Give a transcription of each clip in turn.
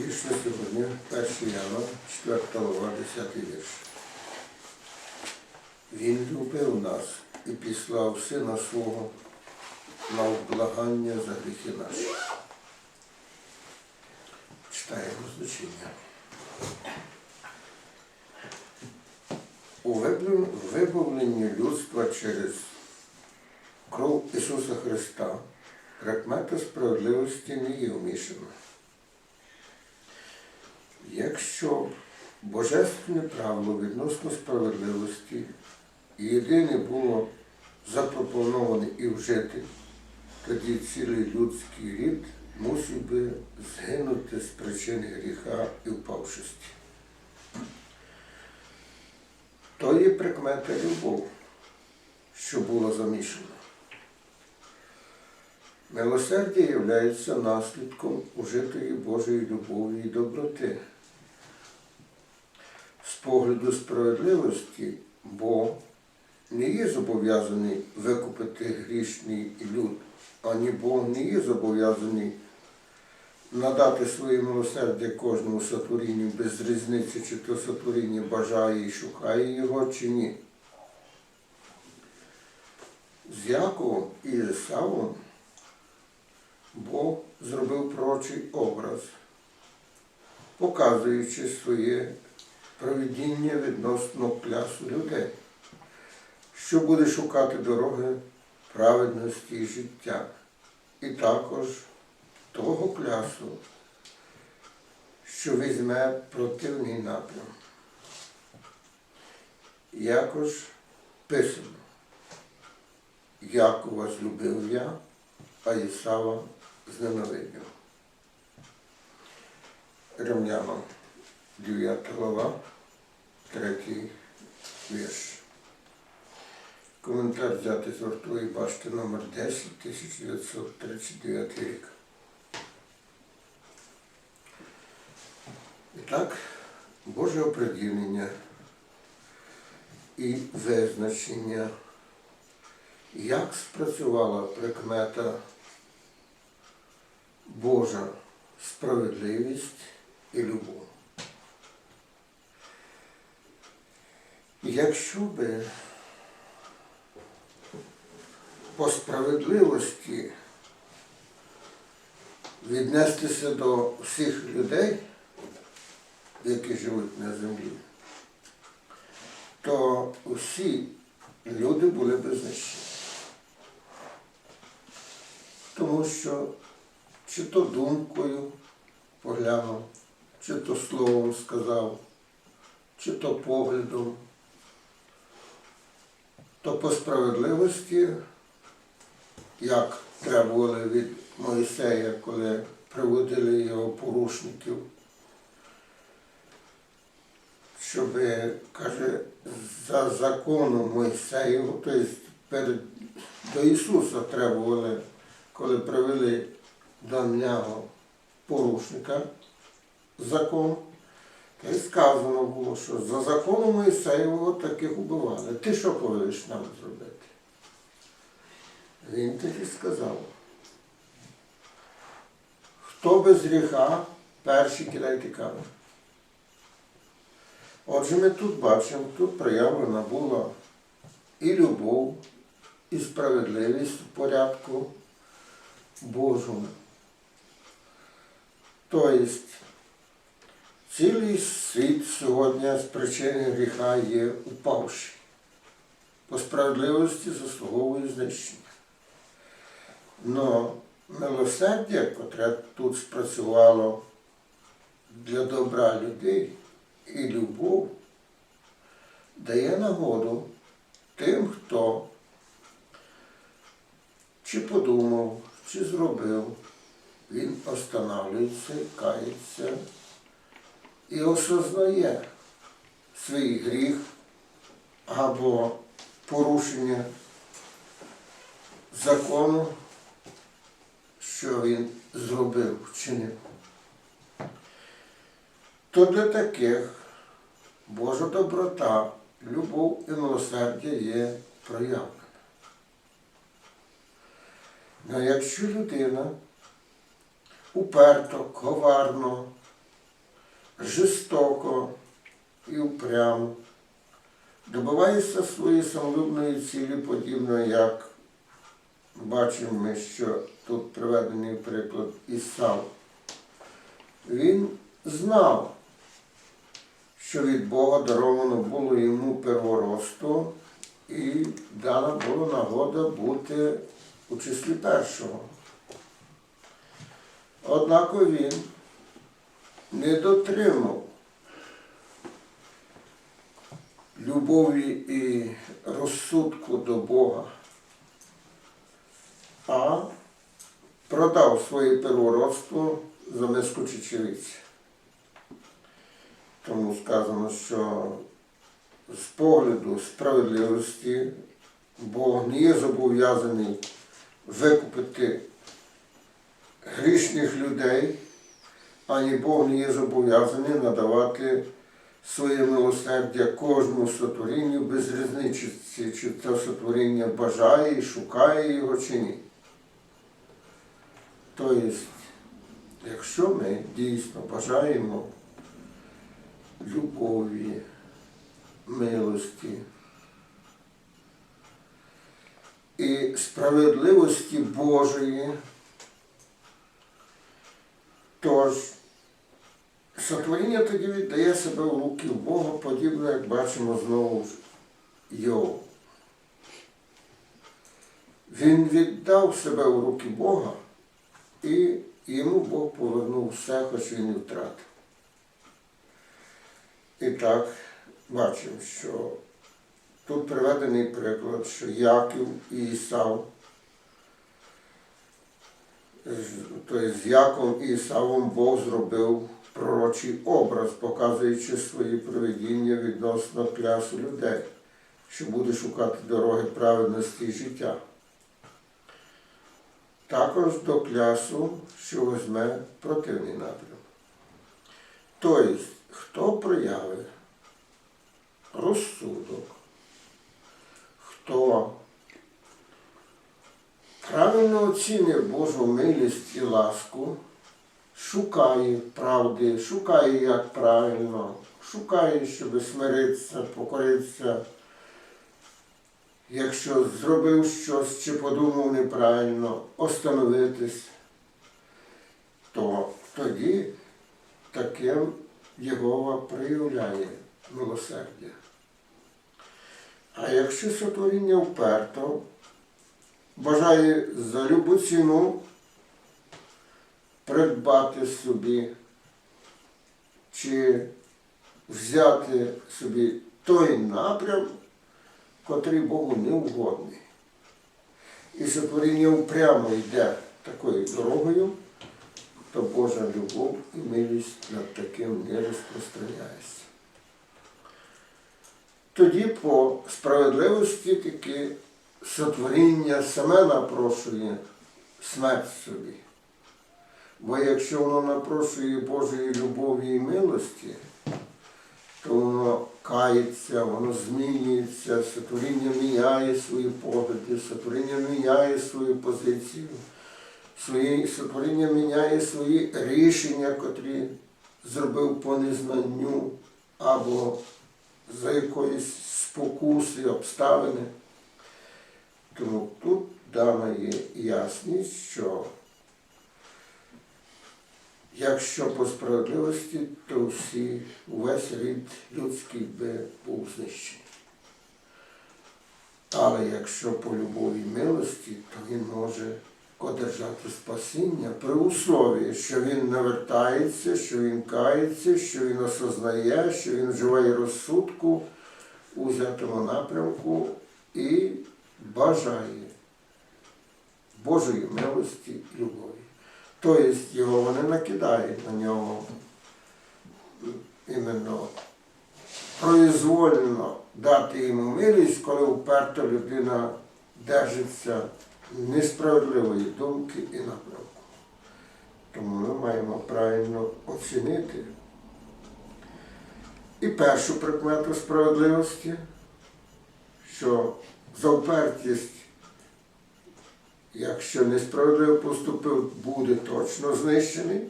Вірш на сьогодні, 1 Яна, 4 глава, 10 вірш. Він любив нас і післав Сина Свого на облагання за гріхи наші. Читаємо значення. У вибав- вибавленні людства через кров Ісуса Христа прикмета справедливості не є вмішана. Якщо божественне правило відносно справедливості і єдине було запропоноване і вжити, тоді цілий людський рід мусив би згинути з причини гріха і впавшості. То є прикмета любов, що була замішана. Милосердя є наслідком ужитої Божої любові і доброти. Погляду справедливості Бог не є зобов'язаний викупити грішний люд, ані Бог не є зобов'язаний надати своє милосердя кожному сотворінню без різниці, чи то сотворіння бажає і шукає його, чи ні. З Яковом і Ісавом Бог зробив пророчий образ, показуючи своє провідіння відносно клясу людей, що буде шукати дороги праведності і життя, і також того клясу, що візьме противний напрям. Якож писано, Якова злюбив я, а Ісава зненавидів. Римлянам 9 глава, 3 вірш. Коментар взятий з вартової башти номер 10, 1939 рік. І так, Боже оприділення і визначення, як спрацювала прикмета Божа справедливість і любов. Якщо би по справедливості віднестися до всіх людей, які живуть на землі, то усі люди були б знищені. Тому що чи то думкою поглянув, чи то словом сказав, чи то поглядом, то по справедливості, як требували від Моїсея, коли приводили його порушників, щоб, каже, за законом Мойсеєву, тобто перед, до Ісуса требували, коли привели до нього порушника закон, й сказано було, що за законом Моїсеєвого таких убивали. Ти що повинеш нам зробити? Він тоді сказав, хто без гріха, перший кидайте камінь. Отже, ми тут бачимо, тут проявлена була і любов, і справедливість в порядку Божому. Тобто цілий світ сьогодні з причини гріха є упавший. По справедливості заслуговує знищення. Но милосердя, котре тут спрацювало для добра людей і любов, дає нагоду тим, хто чи подумав, чи зробив, він останавлюється, кається і осознає свій гріх або порушення закону, що він зробив, вчинив. То для таких Божа доброта, любов і милосердя є проявлена. Ну, якщо людина уперто, коварно, жорстоко і упрямо добивається своєї самолюбної цілі, подібно як бачимо ми, що тут приведений приклад Ісав. Він знав, що від Бога даровано було йому перворосту і дана була нагода бути у числі першого. Однак він не дотримав любові і розсудку до Бога, а продав своє первородство за миску чечевиці. Тому сказано, що з погляду справедливості Бог не є зобов'язаний викупити грішних людей, ані Бог не є зобов'язаний надавати своє милосердя кожному сотворінню без різниці, чи це сотворіння бажає і шукає його чи ні. Тобто, якщо ми дійсно бажаємо любові, милості і справедливості Божої, тож Сотворіння тоді віддає себе в руки Бога, подібно, як бачимо знову Йов. Він віддав себе в руки Бога, і йому Бог повернув все, хоч він і втратив. І так, бачимо, що тут приведений приклад, що Яків і Ісав Тобто з Яком і Ісавом Бог зробив пророчий образ, показуючи свої проведіння відносно клясу людей, що буде шукати дороги праведності і життя. Також до клясу, що візьме противний напрям. Тобто, хто проявить розсудок, хто правильно оцінює Божу милість і ласку, шукає правди, шукає, як правильно, шукає, щоб смиритися, покоритися. Якщо зробив щось чи подумав неправильно, остановитись, то тоді таким Єгова проявляє милосердя. А якщо сотворіння вперто, бажає за любу ціну придбати собі чи взяти собі той напрям, котрий Богу не угодний. І сотворіння впрямо йде такою дорогою, то Божа любов і милість над таким не розпространяється. Тоді по справедливості таки сотворіння саме напрошує смерть собі. Бо якщо воно напрошує Божої любові і милості, то воно кається, воно змінюється, сотворіння міняє свої погляди, сотворіння міняє свою позицію, свої, сотворіння міняє свої рішення, котрі зробив по незнанню або за якоїсь спокуси, обставини. Тому тут дана є ясність, що якщо по справедливості, то всі, увесь рід людський би був знищений. Але якщо по любові і милості, то він може одержати спасіння при услові, що він навертається, що він кається, що він осознає, що він вживає розсудку у взятому напрямку і бажає Божої милості любові. Тобто його вони накидають на нього іменно произвольно дати йому милість, коли вперта людина держиться несправедливої думки і напрямку. Тому ми маємо правильно оцінити і першу прикмету справедливості, що за впертість якщо несправедливо поступив, буде точно знищений.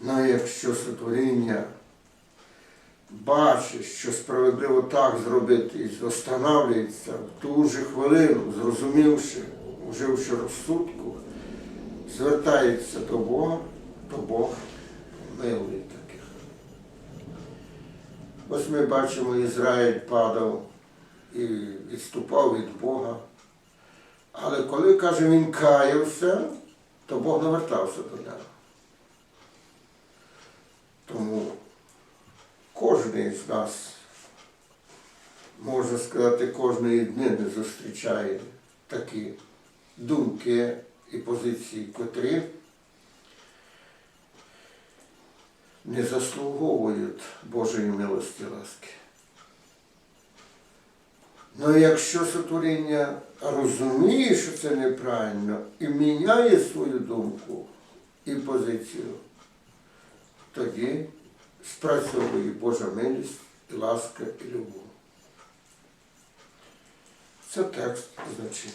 Ну, якщо сотворіння бачить, що справедливо так зробити і останавлюється в ту же хвилину, зрозумівши, вживши розсудку, звертається до Бога, то Бог милує таких. Ось ми бачимо, Ізраїль падав і відступав від Бога. Але коли, каже, він каявся, то Бог не вертався до нього. Тому кожен з нас, можна сказати, кожної дни не зустрічає такі думки і позиції, котрі не заслуговують Божої милості ласки. Ну якщо сотворіння розуміє, що це неправильно, і міняє свою думку і позицію, тоді спрацьовує Божа милість, і ласка і любов. Це текст значення.